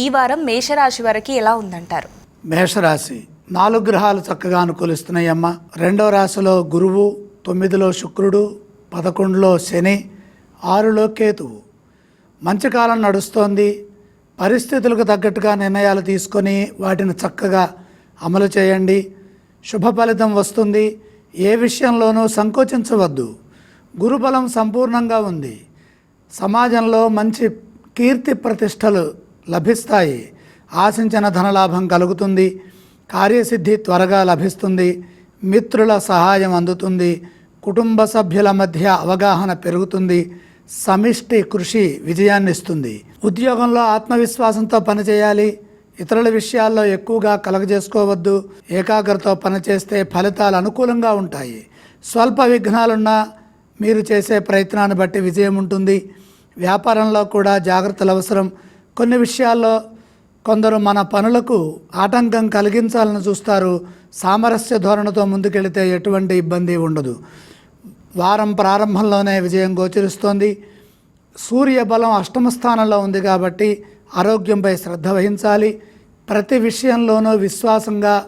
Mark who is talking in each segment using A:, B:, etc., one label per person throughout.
A: ఈ వారం మేషరాశి వారికి ఎలా ఉందంటారు?
B: మేషరాశి నాలుగు గ్రహాలు చక్కగా అనుకూలిస్తున్నాయమ్మ. రెండో రాశిలో గురువు తొమ్మిదిలో శుక్రుడు పదకొండులో శని ఆరులో కేతువు. మంచి కాలం నడుస్తోంది. పరిస్థితులకు తగ్గట్టుగా నిర్ణయాలు తీసుకొని వాటిని చక్కగా అమలు చేయండి. శుభ ఫలితం వస్తుంది. ఏ విషయంలోనూ సంకోచించవద్దు. గురుబలం సంపూర్ణంగా ఉంది. సమాజంలో మంచి కీర్తి ప్రతిష్టలు లభిస్తాయి. ఆశించిన ధనలాభం కలుగుతుంది. కార్యసిద్ధి త్వరగా లభిస్తుంది. మిత్రుల సహాయం అందుతుంది. కుటుంబ సభ్యుల మధ్య అవగాహన పెరుగుతుంది. సమిష్టి కృషి విజయాన్ని ఇస్తుంది ఉద్యోగంలో ఆత్మవిశ్వాసంతో పనిచేయాలి. ఇతరుల విషయాల్లో ఎక్కువగా కలగజేసుకోవద్దు. ఏకాగ్రత పనిచేస్తే ఫలితాలు అనుకూలంగా ఉంటాయి. స్వల్ప విఘ్నాలున్నా మీరు చేసే ప్రయత్నాన్ని బట్టి విజయం ఉంటుంది. వ్యాపారంలో కూడా జాగ్రత్తలు అవసరం. కొన్ని విషయాల్లో కొందరు మన పనులకు ఆటంకం కలిగించాలని చూస్తారు. సామరస్య ధోరణితో ముందుకెళితే ఎటువంటి ఇబ్బంది ఉండదు. వారం ప్రారంభంలోనే విజయం గోచరిస్తోంది. సూర్య బలం అష్టమ స్థానంలో ఉంది కాబట్టి ఆరోగ్యంపై శ్రద్ధ వహించాలి. ప్రతి విషయంలోనూ విశ్వాసంగా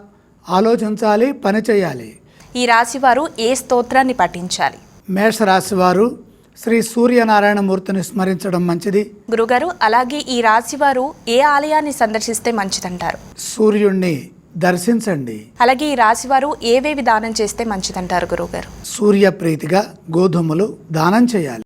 B: ఆలోచించాలి పని చేయాలి.
A: ఈ రాశి వారు ఏ స్తోత్రాన్ని పఠించాలి?
B: మేషరాశి వారు శ్రీ సూర్యనారాయణమూర్తిని స్మరించడం మంచిది.
A: గురుగారు అలాగే ఈ రాశి వారు ఏ ఆలయాన్ని సందర్శిస్తే మంచిదంటారు?
B: సూర్యుణ్ణి దర్శించండి.
A: అలాగే ఈ రాశి వారు ఏవేవి దానం చేస్తే మంచిదంటారు గురుగారు?
B: సూర్యప్రీతిగా గోధుమలు దానం చేయాలి.